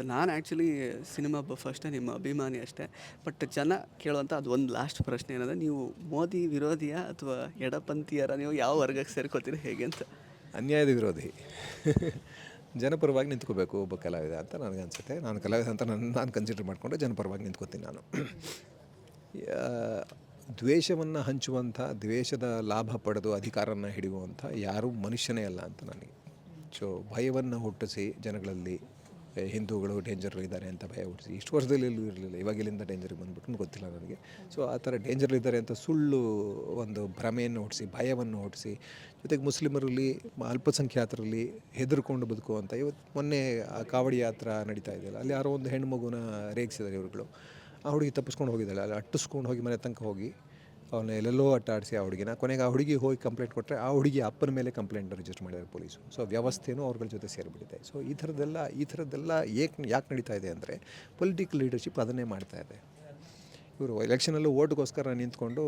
ನಾನು actually cinema buff ಅಷ್ಟೇ ನಿಮ್ಮ ಅಭಿಮಾನಿ ಅಷ್ಟೇ. ಬಟ್ ಜನ ಕೇಳುವಂಥ ಅದು ಒಂದು ಲಾಸ್ಟ್ ಪ್ರಶ್ನೆ ಏನಂದರೆ, ನೀವು ಮೋದಿ ವಿರೋಧಿಯ ಅಥವಾ ಎಡಪಂಥೀಯರ? ನೀವು ಯಾವ ವರ್ಗಕ್ಕೆ ಸೇರ್ಕೋತೀರಿ ಹೇಗೆ ಅಂತ? ಅನ್ಯಾಯದ ವಿರೋಧಿ. ಜನಪರವಾಗಿ ನಿಂತ್ಕೋಬೇಕು, ಒಬ್ಬ ಕಲಾವಿದ ಅಂತ ನನಗನ್ಸುತ್ತೆ ನಾನು ಕಲಾವಿದ ಅಂತ ನನ್ನ ನಾನು ಕನ್ಸಿಡರ್ ಮಾಡಿಕೊಂಡು ಜನಪರವಾಗಿ ನಿಂತ್ಕೋತೀನಿ ನಾನು. ದ್ವೇಷವನ್ನು ಹಂಚುವಂಥ, ದ್ವೇಷದ ಲಾಭ ಪಡೆದು ಅಧಿಕಾರವನ್ನು ಹಿಡಿಯುವಂಥ ಯಾರೂ ಮನುಷ್ಯನೇ ಅಲ್ಲ ಅಂತ ನನಗೆ. ಸೊ ಭಯವನ್ನು ಹುಟ್ಟಿಸಿ ಜನಗಳಲ್ಲಿ ಹಿಂದೂಗಳು ಡೇಂಜರ್ ಇದ್ದಾರೆ ಅಂತ ಭಯ ಹುಟ್ಟಿಸಿ. ಇಷ್ಟು ವರ್ಷದಲ್ಲಿ ಎಲ್ಲೂ ಇರಲಿಲ್ಲ. ಇವಾಗ ಇಲ್ಲಿಂದ ಡೇಂಜರ್ಗೆ ಬಂದ್ಬಿಟ್ಟು ಗೊತ್ತಿಲ್ಲ ನನಗೆ. ಸೊ ಆ ಥರ ಡೇಂಜರ್ ಇದ್ದಾರೆ ಅಂತ ಸುಳ್ಳು ಒಂದು ಭ್ರಮೆಯನ್ನು ಹುಟ್ಟಿಸಿ, ಭಯವನ್ನು ಹುಟ್ಟಿಸಿ, ಜೊತೆಗೆ ಮುಸ್ಲಿಮರಲ್ಲಿ ಅಲ್ಪಸಂಖ್ಯಾತರಲ್ಲಿ ಹೆದರ್ಕೊಂಡು ಬದುಕುವಂಥ ಇವತ್ತು ಮೊನ್ನೆ ಆ ಕಾವಡಿ ಯಾತ್ರ ನಡೀತಾ ಇದೆಯಲ್ಲ, ಅಲ್ಲಿ ಯಾರೋ ಒಂದು ಹೆಣ್ಣು ಮಗುನ ರೇಗಿಸಿದ್ದಾರೆ ಇವರುಗಳು. ಆ ಹುಡುಗಿ ತಪ್ಪಿಸ್ಕೊಂಡು ಹೋಗಿದ್ದಾಳೆ. ಅಲ್ಲಿ ಅಟ್ಟಿಸ್ಕೊಂಡು ಹೋಗಿ ಮನೆ ತನಕ ಹೋಗಿ. ಅವನ್ನ ಎಲ್ಲೆಲ್ಲೋ ಅಟ್ಟಾಡಿಸಿ ಆ ಹುಡುಗಿನ. ಕೊನೆಗೆ ಆ ಹುಡುಗಿ ಹೋಗಿ ಕಂಪ್ಲೇಂಟ್ ಕೊಟ್ಟರೆ ಆ ಹುಡುಗಿ ಅಪ್ಪನ ಮೇಲೆ ಕಂಪ್ಲೇಂಟ್ ರಿಜಿಸ್ಟರ್ ಮಾಡಿದ್ದಾರೆ ಪೊಲೀಸು. ಸೊ ವ್ಯವಸ್ಥೆಯೂ ಅವ್ರಗಳ ಜೊತೆ ಸೇರಿಬಿಟ್ಟಿದೆ. ಸೊ ಈ ಥರದ್ದೆಲ್ಲ ಈ ಥರದ್ದೆಲ್ಲ ಏಕೆ, ಯಾಕೆ ನಡೀತಾ ಇದೆ ಅಂದರೆ ಪೊಲಿಟಿಕಲ್ ಲೀಡರ್ಶಿಪ್ ಅದನ್ನೇ ಮಾಡ್ತಾ ಇದೆ. ಇವರು ಎಲೆಕ್ಷನಲ್ಲೂ ಓಟ್ಗೋಸ್ಕರ ನಿಂತ್ಕೊಂಡು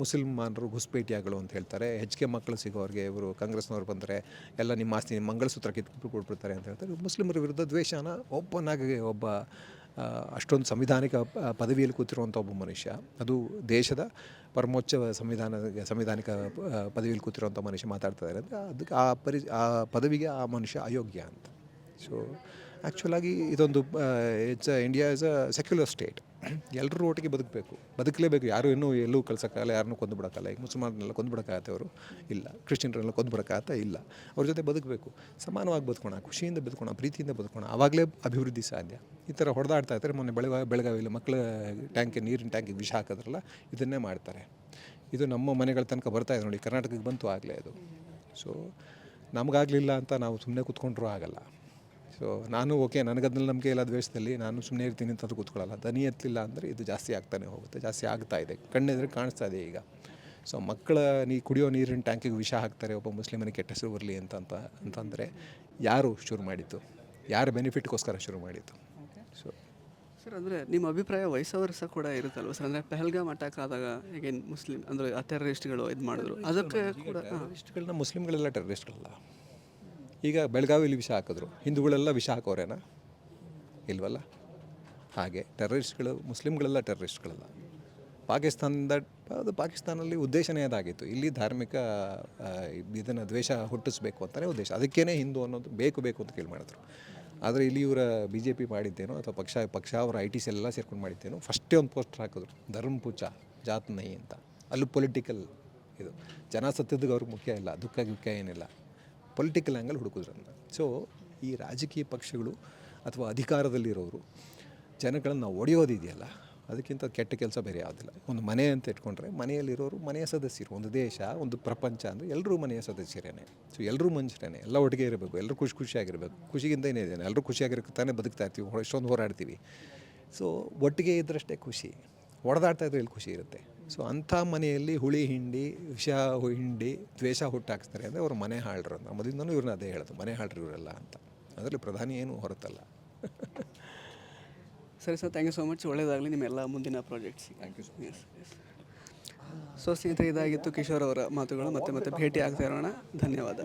ಮುಸಲ್ಮಾನರು ಘುಸ್ಪೇಟಿಯಾಗಳು ಅಂತ ಹೇಳ್ತಾರೆ. ಹೆಚ್ಚಿಗೆ ಮಕ್ಕಳು ಸಿಗೋರಿಗೆ ಇವರು ಕಾಂಗ್ರೆಸ್ನವ್ರು ಬಂದರೆ ಎಲ್ಲ ನಿಮ್ಮ ಆಸ್ತಿ ಮಂಗಳಸೂತ್ರ ಕಿತ್ಕೊಂಡು ಕೊಟ್ಬಿಡ್ತಾರೆ ಅಂತ ಹೇಳ್ತಾರೆ. ಮುಸ್ಲಿಮರ ವಿರುದ್ಧ ದ್ವೇಷನ ಆಗಿ ಒಬ್ಬ ಅಷ್ಟೊಂದು ಸಂವಿಧಾನಿಕ ಪದವಿಯಲ್ಲಿ ಕೂತಿರುವಂಥ ಒಬ್ಬ ಮನುಷ್ಯ. ಅದು ದೇಶದ ಪರಮೋಚ್ಚ ಸಂವಿಧಾನ, ಸಂವಿಧಾನಿಕ ಪದವಿಯಲ್ಲಿ ಕೂತಿರುವಂಥ ಮನುಷ್ಯ ಮಾತಾಡ್ತಾ ಅಂದರೆ ಅದಕ್ಕೆ ಆ ಪರಿ, ಆ ಪದವಿಗೆ ಆ ಮನುಷ್ಯ ಅಯೋಗ್ಯ ಅಂತ. ಸೊ ಆ್ಯಕ್ಚುಲಾಗಿ ಇದೊಂದು it's India is a secular state ಎಲ್ಲರೂ ಒಟ್ಟಿಗೆ ಬದುಕಬೇಕು. ಬದುಕಲೇಬೇಕು. ಯಾರು ಇನ್ನೂ ಎಲ್ಲೂ ಕಳ್ಸೋಕ್ಕಾಗಲ್ಲ, ಯಾರನ್ನೂ ಕೊಂದು ಬಿಡೋಕ್ಕಲ್ಲ ಈಗ ಮುಸಲ್ಮಾನರನ್ನೆಲ್ಲ ಕೊಂದು ಬಿಡೋಕ್ಕಾಗತ್ತೆ ಅವರು? ಇಲ್ಲ. ಕ್ರಿಶ್ಚಿಯನ್ರನ್ನೆಲ್ಲ ಕೊಂದು ಬಿಡೋಕ್ಕಾಗತ್ತೆ ಇಲ್ಲ. ಅವ್ರ ಜೊತೆ ಬದುಕಬೇಕು. ಸಮಾನವಾಗಿ ಬದುಕೋಣ, ಖುಷಿಯಿಂದ ಬದುಕೋಣ, ಪ್ರೀತಿಯಿಂದ ಬದುಕೋಣ. ಆವಾಗಲೇ ಅಭಿವೃದ್ಧಿ ಸಾಧ್ಯ. ಈ ಥರ ಹೊಡೆದಾಡ್ತಾ ಇರ್ತಾರೆ. ಮೊನ್ನೆ ಬೆಳಗಾವಿ, ಬೆಳಗಾವಿಯಲ್ಲಿ ಮಕ್ಕಳ ಟ್ಯಾಂಕಿಗೆ, ನೀರಿನ ಟ್ಯಾಂಕಿಗೆ ವಿಷ ಹಾಕೋದ್ರಲ್ಲ, ಇದನ್ನೇ ಮಾಡ್ತಾರೆ. ಇದು ನಮ್ಮ ಮನೆಗಳ ತನಕ ಬರ್ತಾ ಇದೆ ನೋಡಿ. ಕರ್ನಾಟಕಕ್ಕೆ ಬಂತು ಆಗಲೇ ಅದು. ಸೊ ನಮಗಾಗಲಿಲ್ಲ ಅಂತ ನಾವು ಸುಮ್ಮನೆ ಕೂತ್ಕೊಂಡ್ರೂ ಆಗಲ್ಲ. ಸೊ ನಾನು ಓಕೆ ನನಗದ್ರಲ್ಲಿ ನಂಬಿಕೆ ಇಲ್ಲ ದ್ವೇಷದಲ್ಲಿ ನಾನು ಸುಮ್ಮನೆ ಇರ್ತೀನಿ ಅಂತ ಕೂತ್ಕೊಳ್ಳಲ್ಲ. ದನಿ ಎತ್ತಲಿಲ್ಲ ಅಂದರೆ ಇದು ಜಾಸ್ತಿ ಆಗ್ತಾನೆ ಹೋಗುತ್ತೆ ಜಾಸ್ತಿ ಆಗ್ತಾ ಇದೆ. ಕಣ್ಣೆದ್ರೆ ಕಾಣಿಸ್ತಾ ಇದೆ ಈಗ. ಸೊ ಮಕ್ಕಳ ನೀ ಕುಡಿಯೋ ನೀರಿನ ಟ್ಯಾಂಕಿಗೆ ವಿಷ ಹಾಕ್ತಾರೆ ಒಬ್ಬ ಮುಸ್ಲಿಮನಿಗೆ ಕೆಟ್ಟ ಹೆಸರು ಬರಲಿ ಅಂತ ಅಂತ ಅಂತಂದರೆ ಯಾರು ಶುರು ಮಾಡಿತ್ತು ಯಾರ ಬೆನಿಫಿಟ್ಗೋಸ್ಕರ ಶುರು ಮಾಡಿತ್ತು ಸೊ ಸರ್ ಅಂದರೆ ನಿಮ್ಮ ಅಭಿಪ್ರಾಯ ವಯಸ್ಸವರು ಸಹ ಕೂಡ ಇರುತ್ತಲ್ವ? ಸರ್ ಅಂದರೆ ಪೆಹಲ್ಗಾಮ್ ಅಟ್ಯಾಕ್ ಆದಾಗ ಈಗೇನು ಮುಸ್ಲಿಂ ಅಂದರೆ ಆ ಟೆರರಿಸ್ಟ್ಗಳು ಇದು ಮಾಡಿದ್ರು? ಅದಕ್ಕೆ ಕೂಡ ಟೆರರಿಸ್ಟ್ಗಳನ್ನ ಮುಸ್ಲಿಮ್ಗಳೆಲ್ಲ ಟೆರರಿಸ್ಟ್ಗಳಲ್ಲ ಈಗ ಬೆಳಗಾವಿಯಲ್ಲಿ ವಿಷ ಹಾಕಿದ್ರು. ಹಿಂದೂಗಳೆಲ್ಲ ವಿಷ ಹಾಕೋರೇನಾ? ಇಲ್ವಲ್ಲ? ಹಾಗೆ. ಟೆರರಿಸ್ಟ್ಗಳು ಮುಸ್ಲಿಮ್ಗಳೆಲ್ಲ ಟೆರರಿಸ್ಟ್ಗಳಲ್ಲ ಪಾಕಿಸ್ತಾನದ, ಅದು ಪಾಕಿಸ್ತಾನಲ್ಲಿ ಉದ್ದೇಶನೇ ಅದಾಗಿತ್ತು ಇಲ್ಲಿ ಧಾರ್ಮಿಕ ಇದನ್ನು ದ್ವೇಷ ಹುಟ್ಟಿಸ್ಬೇಕು ಅಂತಲೇ ಉದ್ದೇಶ. ಅದಕ್ಕೇ ಹಿಂದೂ ಅನ್ನೋದು ಬೇಕು ಬೇಕು ಅಂತ ಕೇಳಿ ಮಾಡಿದ್ರು. ಆದರೆ ಇಲ್ಲಿ ಇವರ ಬಿ ಜೆ ಪಿ ಮಾಡಿದ್ದೇನೋ, ಅಥವಾ ಪಕ್ಷ ಪಕ್ಷ ಅವರ ಐ ಟಿ ಸಿ ಎಲ್ಲ ಸೇರ್ಕೊಂಡು ಮಾಡಿದ್ದೇನೋ ಫಸ್ಟೇ ಒಂದು ಪೋಸ್ಟರ್ ಹಾಕಿದ್ರು. ಧರ್ಮ ಪೂಜ, ಜಾತ್ ನೈ ಅಂತ. ಅಲ್ಲೂ ಪೊಲಿಟಿಕಲ್ ಇದು. ಜನ ಸತ್ತದ್ದು ಅವ್ರಿಗೆ ಮುಖ್ಯ ಇಲ್ಲ. ದುಃಖ ದುಃಖ ಏನಿಲ್ಲ. ಪೊಲಿಟಿಕಲ್ ಆ್ಯಂಗಲ್ ಹುಡುಕೋದ್ರಿಂದ ಸೊ ಈ ರಾಜಕೀಯ ಪಕ್ಷಗಳು ಅಥವಾ ಅಧಿಕಾರದಲ್ಲಿರೋರು ಜನಗಳನ್ನು ಒಡೆಯೋದಿದೆಯಲ್ಲ, ಅದಕ್ಕಿಂತ ಕೆಟ್ಟ ಕೆಲಸ ಬೇರೆ ಯಾವುದಿಲ್ಲ. ಒಂದು ಮನೆ ಅಂತ ಇಟ್ಕೊಂಡ್ರೆ ಮನೆಯಲ್ಲಿರೋರು ಮನೆಯ ಸದಸ್ಯರು, ಒಂದು ದೇಶ, ಒಂದು ಪ್ರಪಂಚ ಅಂದರೆ ಎಲ್ಲರೂ ಮನೆಯ ಸದಸ್ಯರೇನೆ. ಸೊ ಎಲ್ಲರೂ ಮನುಷ್ಯರೇನೆ, ಎಲ್ಲ ಒಟ್ಟಿಗೆ ಇರಬೇಕು ಎಲ್ಲರೂ ಖುಷಿ ಖುಷಿಯಾಗಿರಬೇಕು. ಖುಷಿಗಿಂತ ಏನಿದೆ ಎಲ್ಲರೂ ಖುಷಿಯಾಗಿರಕ್ಕೆ ತಾನೇ ಬದುಕ್ತಾ ಇರ್ತೀವಿ, ಎಷ್ಟೊಂದು ಹೋರಾಡ್ತೀವಿ. ಸೊ ಒಟ್ಟಿಗೆ ಇದ್ದರಷ್ಟೇ ಖುಷಿ ಹೊಡೆದಾಡ್ತಾ ಇದ್ರೆ ಎಲ್ಲಿ ಖುಷಿ ಇರುತ್ತೆ? ಸೊ ಅಂಥ ಮನೆಯಲ್ಲಿ ಹುಳಿ ಹಿಂಡಿ ವಿಷ ಹಿಂಡಿ ದ್ವೇಷ ಹುಟ್ಟಾಕ್ತಾರೆ ಅಂದರೆ ಅವ್ರ ಮನೆ ಹಾಳರು ಅಂತ ಮೊದಲಿಂದನೂ ಇವ್ರನ್ನ ಅದೇ ಹೇಳೋದು ಮನೆ ಹಾಳರು ಇವರೆಲ್ಲ ಅಂತ. ಅದರಲ್ಲಿ ಪ್ರಧಾನಿ ಏನು ಹೊರತಲ್ಲ. ಸರಿ sir thank you so much ಒಳ್ಳೆಯದಾಗಲಿ ನಿಮ್ಮೆಲ್ಲ ಮುಂದಿನ projects thank you yes yes so ಸ್ನೇಹಿತರೆ ಇದಾಗಿತ್ತು ಕಿಶೋರ್ ಅವರ ಮಾತುಗಳು. ಮತ್ತೆ ಮತ್ತೆ ಭೇಟಿ ಆಗ್ತಾ ಇರೋಣ. ಧನ್ಯವಾದ.